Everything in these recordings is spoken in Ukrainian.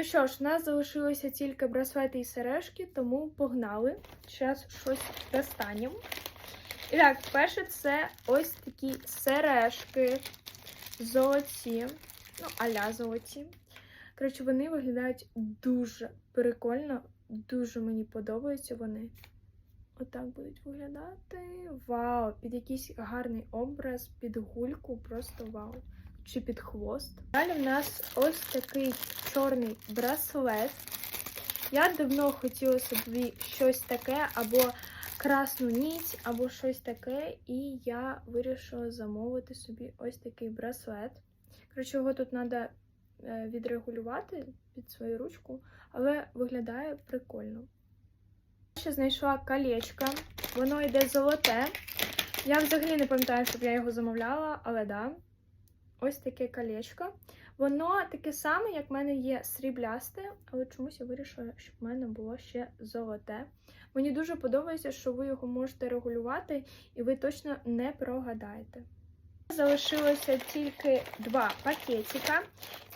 Ну що ж, у нас залишилося тільки браслети і сережки, тому погнали. Зараз щось достанемо. І так, перше це ось такі сережки золоті, ну, аля золоті. Коротше, вони виглядають дуже прикольно, дуже мені подобаються вони. Отак будуть виглядати. Вау! Під якийсь гарний образ, під гульку, просто вау. Чи під хвост. Далі в нас ось такий чорний браслет. Я давно хотіла собі щось таке, або красну ніч, або щось таке, і я вирішила замовити собі ось такий браслет. Коротше, його тут треба відрегулювати під свою ручку, але виглядає прикольно. Ще знайшла колечко, воно йде золоте. Я взагалі не пам'ятаю, щоб я його замовляла, але да. Ось таке колечко. Воно таке саме, як в мене є сріблясте, але чомусь я вирішила, щоб в мене було ще золоте. Мені дуже подобається, що ви його можете регулювати, і ви точно не прогадаєте. Залишилося тільки два пакетика.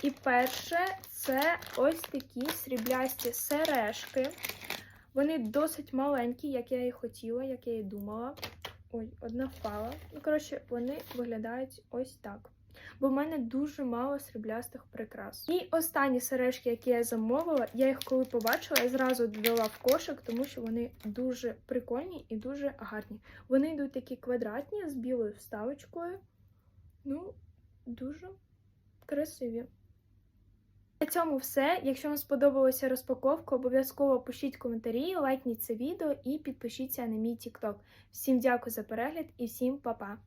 І перше це ось такі сріблясті сережки. Вони досить маленькі, як я і хотіла, як я і думала. Ой, одна впала. Ну, коротше, вони виглядають ось так. Бо в мене дуже мало сріблястих прикрас. І останні сережки, які я замовила, я їх коли побачила, я зразу додала в кошик, тому що вони дуже прикольні і дуже гарні. Вони йдуть такі квадратні з білою вставочкою. Ну, дуже красиві. На цьому все. Якщо вам сподобалася розпаковка, обов'язково пишіть коментарі, лайкніть це відео і підпишіться на мій TikTok. Всім дякую за перегляд і всім па-па!